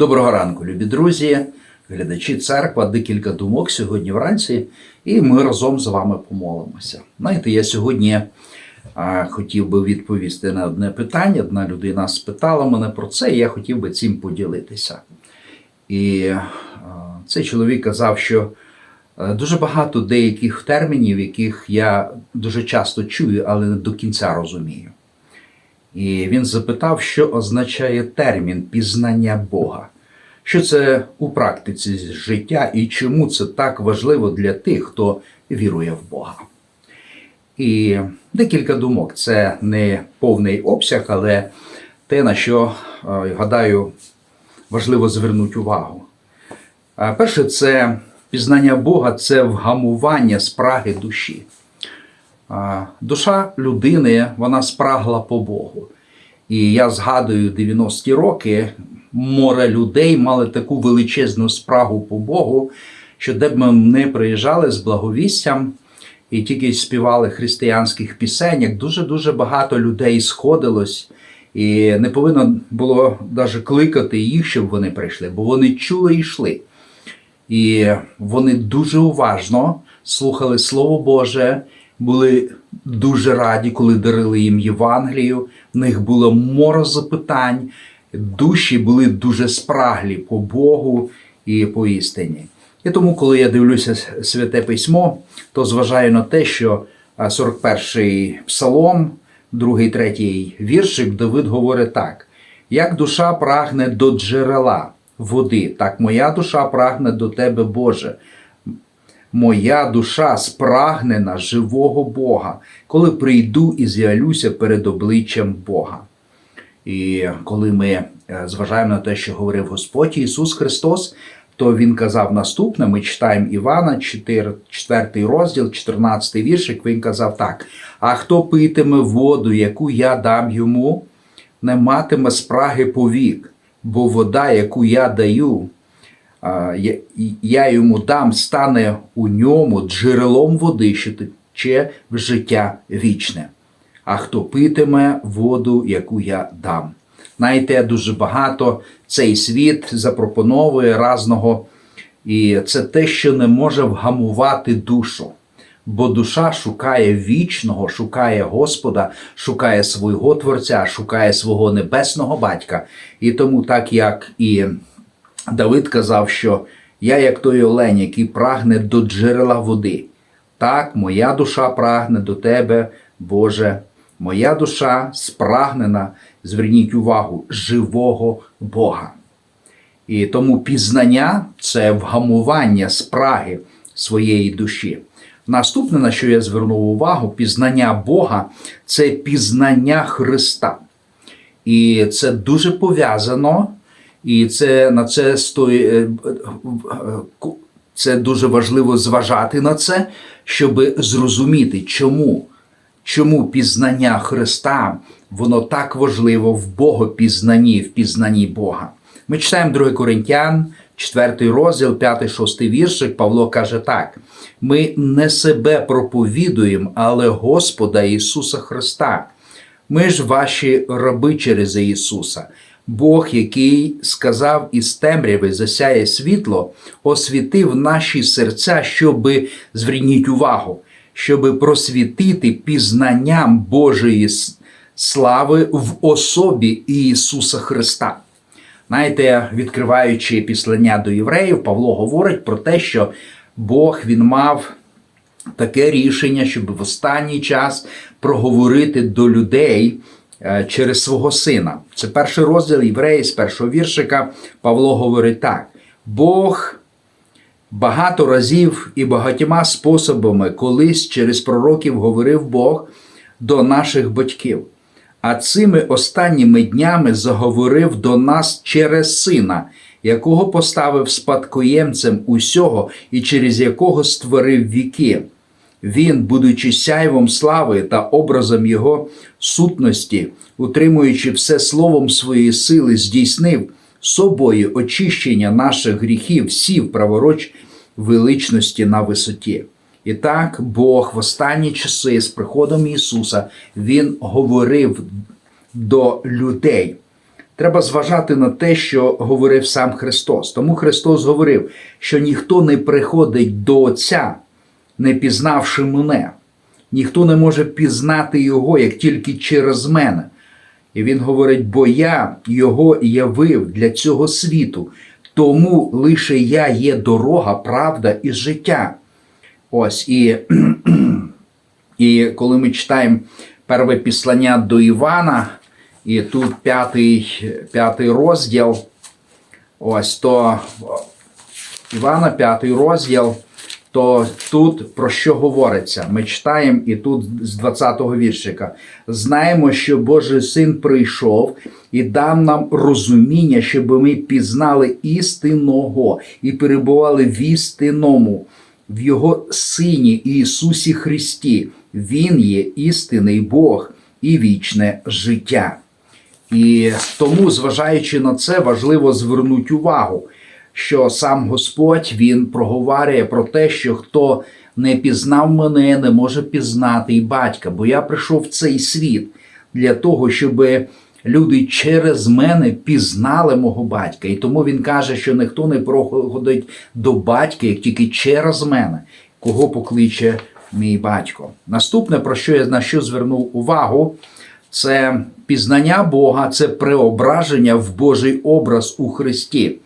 Доброго ранку, любі друзі, глядачі церква, декілька думок сьогодні вранці, і ми разом з вами помолимося. Знаєте, я сьогодні а, хотів би відповісти на одне питання. Одна людина спитала мене про це, і я хотів би цим поділитися. І а, цей чоловік казав, що дуже багато деяких термінів, яких я дуже часто чую, але не до кінця розумію. І він запитав, що означає термін пізнання Бога. Що це у практиці життя і чому це так важливо для тих, хто вірує в Бога. І декілька думок. Це не повний обсяг, але те, на що, е, гадаю, важливо звернути увагу. Е, Перше, це пізнання Бога це вгамування спраги душі. Душа людини вона спрагла по Богу. І я згадую 90-ті роки, море людей мали таку величезну спрагу по Богу, що де б ми не приїжджали з благовістям і тільки співали християнських пісень, як дуже-дуже багато людей сходилось. І не повинно було навіть кликати їх, щоб вони прийшли, бо вони чули і йшли. І вони дуже уважно слухали Слово Боже, були дуже раді, коли дарили їм Євангелію. В них було море запитань, душі були дуже спраглі по Богу і по істині. І тому, коли я дивлюся святе письмо, то зважаю на те, що 41-й псалом, 2, 3 віршик, Давид говорить так: як душа прагне до джерела води, так моя душа прагне до тебе, Боже. Моя душа спрагнена живого Бога, коли прийду і з'явлюся перед обличчям Бога. І коли ми е, зважаємо на те, що говорив Господь Ісус Христос, то Він казав наступне: ми читаємо Івана, 4, 4 розділ, 14 віршик, Він казав так: А хто питиме воду, яку я дам йому, не матиме спраги повік, бо вода, яку я даю, я- йому дам, стане у ньому джерелом води, що тече в життя вічне. А хто питиме воду, яку я дам. Знаєте, дуже багато цей світ запропоновує разного, і це те, що не може вгамувати душу. Бо душа шукає вічного, шукає Господа, шукає свого Творця, шукає свого небесного батька. І тому, так як і Давид казав, що я, як той олень, який прагне до джерела води. Так, моя душа прагне до тебе, Боже. Моя душа спрагнена, зверніть увагу, живого Бога. І тому пізнання це вгамування спраги своєї душі. Наступне, на що я звернув увагу, пізнання Бога це пізнання Христа. І це дуже пов'язано, і це на це стої, е, це дуже важливо зважати на це, щоб зрозуміти, чому, чому пізнання Христа воно так важливо в Богопізнанні, в пізнанні Бога. Ми читаємо 2 Коринтян, 4 розділ, 5-6 віршик. Павло каже так: ми не себе проповідуємо, але Господа Ісуса Христа. Ми ж ваші раби через Ісуса. Бог, який сказав із темряви засяє світло, освітив наші серця, щоби зверніть увагу, щоби просвітити пізнанням Божої слави в особі Ісуса Христа. Знаєте, відкриваючи післання до євреїв, Павло говорить про те, що Бог він мав таке рішення, щоб в останній час проговорити до людей через свого сина. Це перший розділ євреї з першого віршика. Павло говорить так: Бог багато разів і багатьма способами колись через пророків говорив Бог до наших батьків. А цими останніми днями заговорив до нас через сина, якого поставив спадкоємцем усього і через якого створив віки. Він, будучи сяйвом слави та образом його сутності, утримуючи все словом своєї сили, здійснив собою очищення наших гріхів, сів праворуч величності на висоті. І так Бог в останні часи з приходом Ісуса Він говорив до людей. треба зважати на те, що говорив сам Христос. Тому Христос говорив, що ніхто не приходить до Отця, не пізнавши мене. Ніхто не може пізнати його, як тільки через мене. І він говорить: бо я його явив для цього світу, тому лише я є дорога, правда і життя. Ось і, і коли ми читаємо перше післання до Івана, і тут п'ятий, п'ятий розділ, ось то Івана, п'ятий розділ, то тут про що говориться? Ми читаємо і тут з 20-го віршика. Знаємо, що Божий син прийшов і дав нам розуміння, щоб ми пізнали істинного і перебували в істинному, в Його Сині Ісусі Христі. Він є істинний Бог і вічне життя. І тому, зважаючи на це, важливо звернути увагу, що сам Господь Він проговорює про те, що хто не пізнав мене, не може пізнати і батька, бо я прийшов в цей світ для того, щоб люди через мене пізнали мого батька. І тому він каже, що ніхто не проходить до батька, як тільки через мене, кого покличе мій батько. Наступне, про що я на що звернув увагу, це пізнання Бога, це преображення в Божий образ у Христі,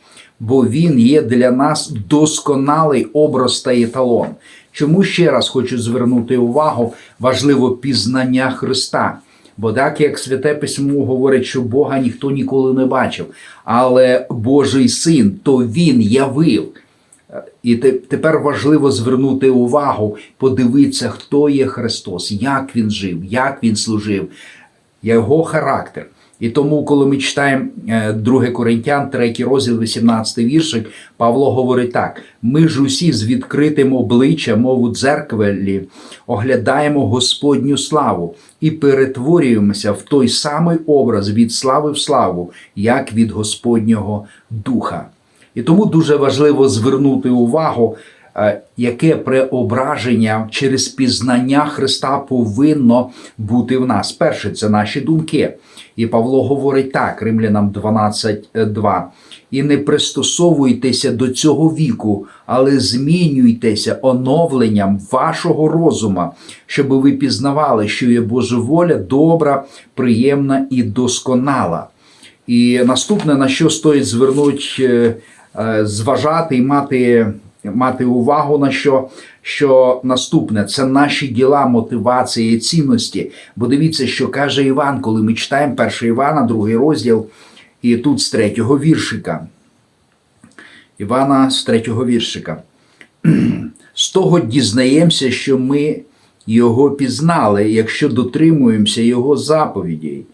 бо Він є для нас досконалий образ та еталон. Чому ще раз хочу звернути увагу, важливо пізнання Христа. Бо так як Святе Письмо говорить, що Бога ніхто ніколи не бачив, але Божий син, то Він явив. І тепер важливо звернути увагу, подивитися, хто є Христос, як він жив, як він служив, його характер. І тому, коли ми читаємо е, 2 Коринтян, 3 розділ, 18 віршик, Павло говорить так: ми ж усі з відкритим обличчям, мов у дзерквелі, оглядаємо Господню славу і перетворюємося в той самий образ від слави в славу, як від Господнього Духа. І тому дуже важливо звернути увагу, е, яке преображення через пізнання Христа повинно бути в нас. Перше, це наші думки. І Павло говорить так, Римлянам 12.2. І не пристосовуйтеся до цього віку, але змінюйтеся оновленням вашого розума, щоб ви пізнавали, що є Божа воля добра, приємна і досконала. І наступне, на що стоїть звернути, е, е, зважати і мати, мати увагу на що, що наступне це наші діла, мотивації, цінності. Бо дивіться, що каже Іван, коли ми читаємо 1 Івана, другий розділ, і тут з третього віршика. Івана з третього віршика. З того дізнаємося, що ми його пізнали, якщо дотримуємося його заповідей.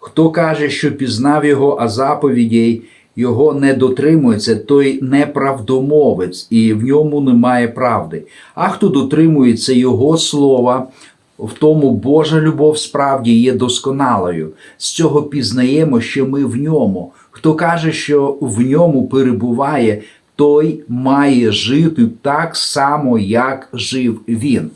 Хто каже, що пізнав його, а заповідей його не дотримується, той неправдомовець, і в ньому немає правди. А хто дотримується його слова, в тому Божа любов справді є досконалою. З цього пізнаємо, що ми в ньому. Хто каже, що в ньому перебуває, той має жити так само, як жив він.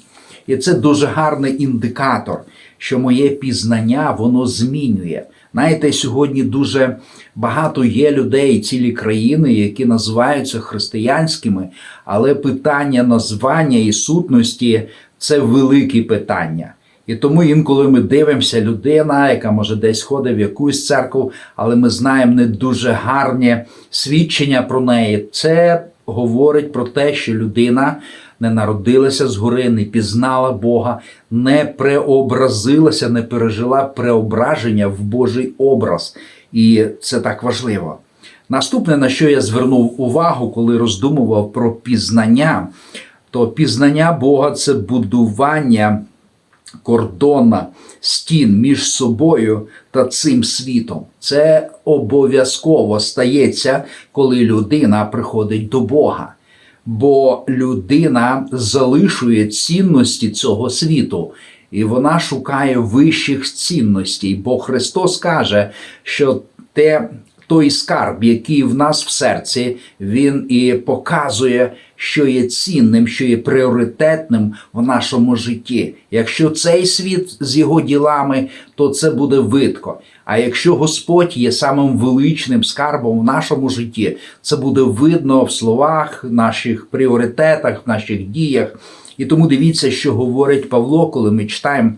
І це дуже гарний індикатор, що моє пізнання воно змінює. Знаєте, сьогодні дуже багато є людей, цілі країни, які називаються християнськими, але питання названня і сутності це великі питання. І тому інколи ми дивимося, людина, яка може десь ходить в якусь церкву, але ми знаємо не дуже гарні свідчення про неї. Це говорить про те, що людина не народилася згори, не пізнала Бога, не преобразилася, не пережила преображення в Божий образ. І це так важливо. Наступне, на що я звернув увагу, коли роздумував про пізнання, то пізнання Бога це будування кордона стін між собою та цим світом. Це обов'язково стається, коли людина приходить до Бога. Бо людина залишує цінності цього світу, і вона шукає вищих цінностей. Бо Христос каже, що те, той скарб, який в нас в серці, він і показує, що є цінним, що є пріоритетним в нашому житті. Якщо цей світ з його ділами, то це буде видко. А якщо Господь є самим величним скарбом в нашому житті, це буде видно в словах, наших пріоритетах, в наших діях. І тому дивіться, що говорить Павло, коли ми читаємо.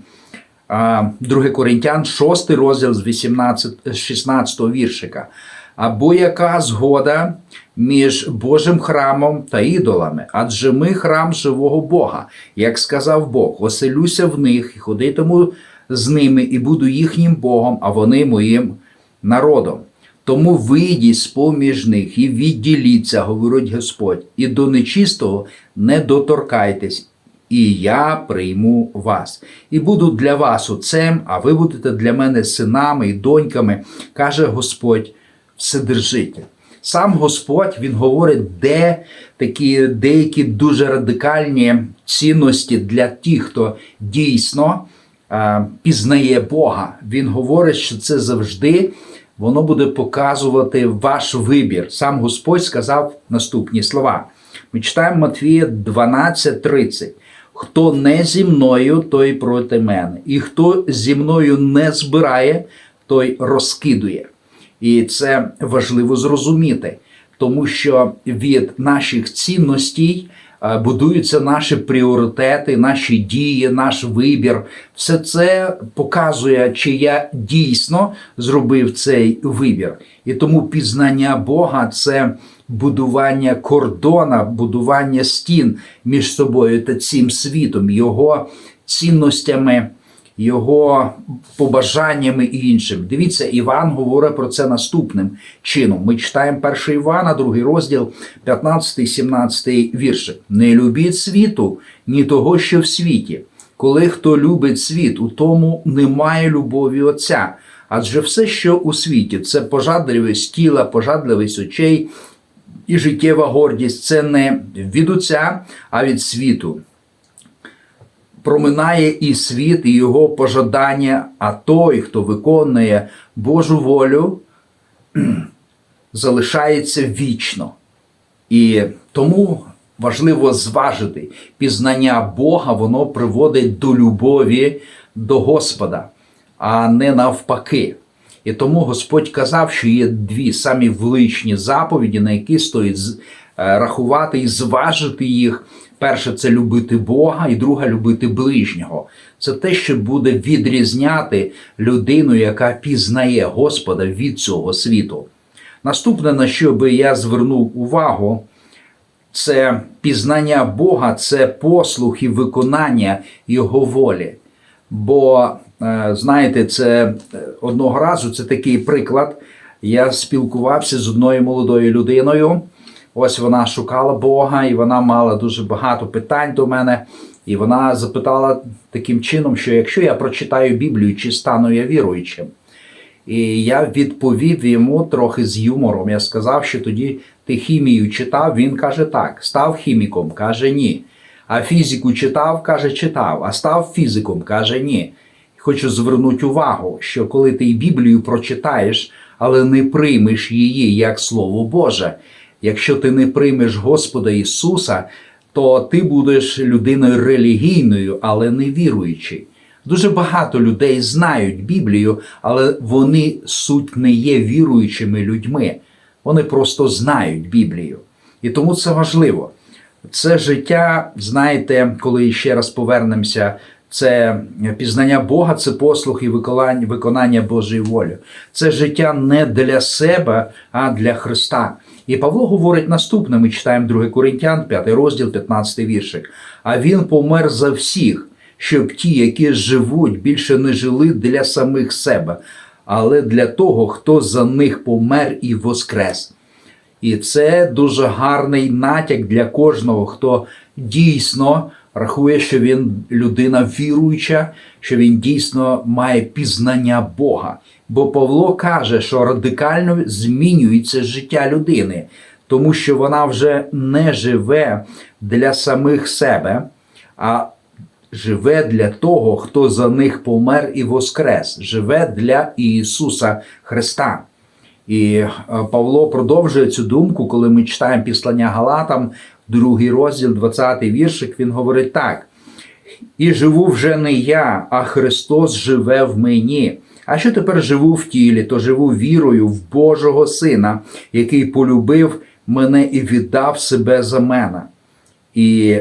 2 Коринтян, 6 розділ з 18, 16 віршика. Або яка згода між Божим храмом та ідолами? Адже ми храм живого Бога, як сказав Бог, оселюся в них і ходитиму з ними, і буду їхнім Богом, а вони моїм народом. Тому вийдіть з поміж них і відділіться, говорить Господь, і до нечистого не доторкайтесь, і я прийму вас, і буду для вас отцем, а ви будете для мене синами і доньками, каже Господь Вседержитель. Сам Господь він говорить, де такі деякі дуже радикальні цінності для тих, хто дійсно е, пізнає Бога. Він говорить, що це завжди воно буде показувати ваш вибір. Сам Господь сказав наступні слова. Ми читаємо Матвія 12:30. Хто не зі мною, той проти мене. І хто зі мною не збирає, той розкидує. І це важливо зрозуміти, тому що від наших цінностей е, будуються наші пріоритети, наші дії, наш вибір. Все це показує, чи я дійсно зробив цей вибір. І тому пізнання Бога це будування кордона, будування стін між собою та цим світом, його цінностями, його побажаннями і іншим. Дивіться, Іван говорить про це наступним чином. Ми читаємо 1 Івана, другий розділ, 15-17 віршик. Не любіть світу, ні того, що в світі. Коли хто любить світ, у тому немає любові Отця. Адже все, що у світі, це пожадливість тіла, пожадливість очей і життєва гордість це не від Отця, а від світу. Проминає і світ, і його пожадання, а той, хто виконує Божу волю, залишається вічно. І тому важливо зважити пізнання Бога, воно приводить до любові до Господа, а не навпаки. І тому Господь казав, що є дві самі величні заповіді, на які стоїть е, рахувати і зважити їх. Перше це любити Бога, і друге любити ближнього. Це те, що буде відрізняти людину, яка пізнає Господа від цього світу. Наступне, на що би я звернув увагу, це пізнання Бога, це послух і виконання Його волі. Бо знаєте, це е, одного разу це такий приклад. Я спілкувався з одною молодою людиною. Ось вона шукала Бога, і вона мала дуже багато питань до мене. І вона запитала таким чином, що якщо я прочитаю Біблію, чи стану я віруючим. І я відповів йому трохи з юмором. Я сказав, що тоді ти хімію читав. Він каже так: став хіміком, каже ні. А фізику читав, каже, читав, а став фізиком, каже ні хочу звернути увагу, що коли ти Біблію прочитаєш, але не приймеш її як Слово Боже, якщо ти не приймеш Господа Ісуса, то ти будеш людиною релігійною, але не віруючою. Дуже багато людей знають Біблію, але вони суть не є віруючими людьми. Вони просто знають Біблію. І тому це важливо. Це життя, знаєте, коли ще раз повернемося це пізнання Бога, це послух і виконання Божої волі. Це життя не для себе, а для Христа. І Павло говорить наступне: ми читаємо 2 Коринтян, 5 розділ, 15 віршик. А він помер за всіх, щоб ті, які живуть, більше не жили для самих себе, але для того, хто за них помер і воскрес. І це дуже гарний натяк для кожного, хто дійсно рахує, що він людина віруюча, що він дійсно має пізнання Бога. Бо Павло каже, що радикально змінюється життя людини, тому що вона вже не живе для самих себе, а живе для того, хто за них помер і воскрес, живе для Ісуса Христа. І е, Павло продовжує цю думку, коли ми читаємо післання Галатам, другий розділ, 20 віршик, він говорить так. І живу вже не я, а Христос живе в мені. А що тепер живу в тілі, то живу вірою в Божого Сина, який полюбив мене і віддав себе за мене. І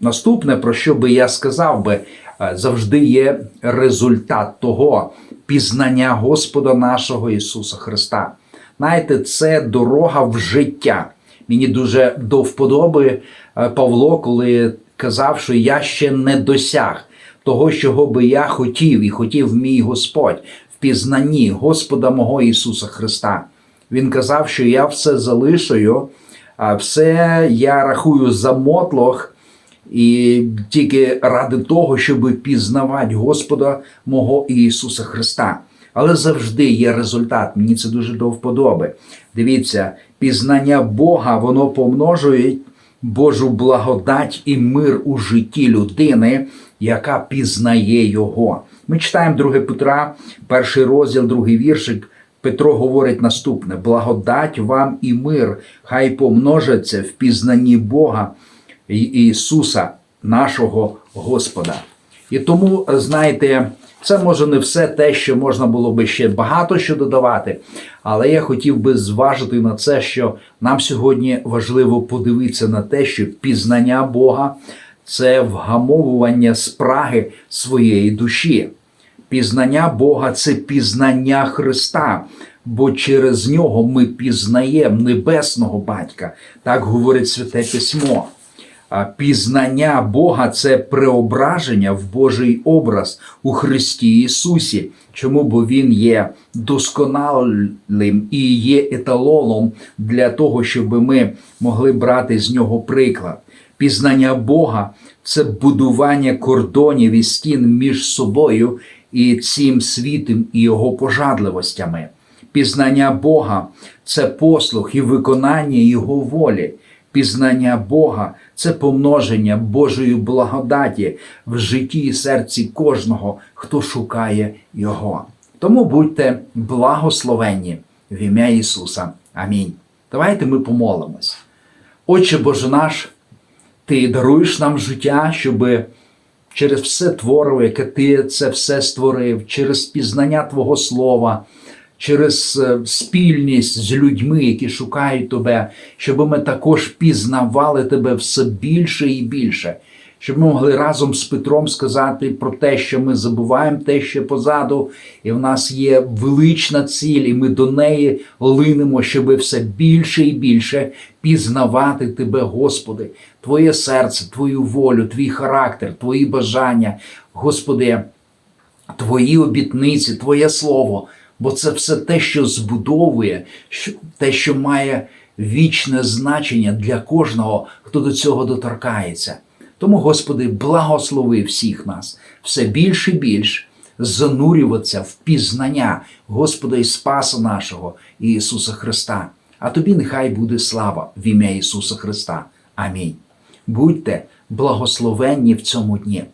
наступне, про що би я сказав би, е, завжди є результат того пізнання Господа нашого Ісуса Христа. Знаєте, це дорога в життя. Мені дуже до вподоби е, Павло, коли казав, що я ще не досяг того, чого би я хотів, і хотів мій Господь в пізнанні Господа мого Ісуса Христа. Він казав, що я все залишую, а все я рахую за мотлох, і тільки ради того, щоб пізнавати Господа мого Ісуса Христа. Але завжди є результат. Мені це дуже до вподоби. Дивіться, пізнання Бога, воно помножує Божу благодать і мир у житті людини, яка пізнає Його. Ми читаємо 2 Петра, перший розділ, другий віршик. Петро говорить наступне: благодать вам і мир, хай помножаться в пізнанні Бога і Ісуса, нашого Господа. І тому, знаєте, це може не все те, що можна було би ще багато що додавати, але я хотів би зважити на це, що нам сьогодні важливо подивитися на те, що пізнання Бога це вгамовування спраги своєї душі. Пізнання Бога це пізнання Христа, бо через нього ми пізнаємо небесного батька, так говорить Святе Письмо. Пізнання Бога це преображення в Божий образ у Христі Ісусі. Чому? Бо Він є досконалим і є еталоном для того, щоб ми могли брати з нього приклад. Пізнання Бога це будування кордонів і стін між собою і цим світом і його пожадливостями. Пізнання Бога це послух і виконання Його волі. Пізнання Бога це помноження Божої благодаті в житті і серці кожного, хто шукає Його. Тому будьте благословенні в ім'я Ісуса. Амінь. Давайте ми помолимось. Отче Боже наш, Ти даруєш нам життя, щоб через все твориво, яке Ти це все створив, через пізнання Твого Слова через е, спільність з людьми, які шукають тебе, щоб ми також пізнавали тебе все більше і більше. Щоб ми могли разом з Петром сказати про те, що ми забуваємо те, що позаду, і в нас є велична ціль, і ми до неї линемо, щоб все більше і більше пізнавати Тебе, Господи, Твоє серце, Твою волю, Твій характер, Твої бажання, Господи, Твої обітниці, Твоє Слово бо це все те, що збудовує, те, що має вічне значення для кожного, хто до цього доторкається. Тому, Господи, благослови всіх нас все більше і більш занурюватися в пізнання Господа і Спаса нашого Ісуса Христа. А тобі нехай буде слава в ім'я Ісуса Христа. Амінь. Будьте благословенні в цьому дні.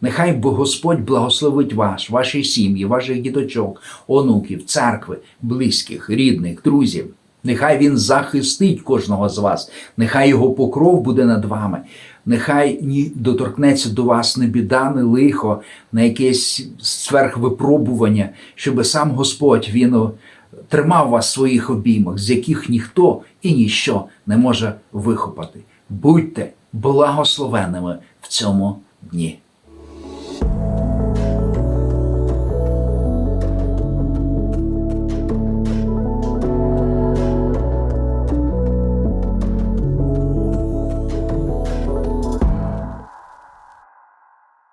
Нехай Бог Господь благословить вас, ваші сім'ї, ваших діточок, онуків, церкви, близьких, рідних, друзів. Нехай Він захистить кожного з вас, нехай його покров буде над вами, нехай ні доторкнеться до вас не біда, не лихо, на якесь сверхвипробування, щоб сам Господь він тримав вас в своїх обіймах, з яких ніхто і ніщо не може вихопати. Будьте благословенними в цьому дні.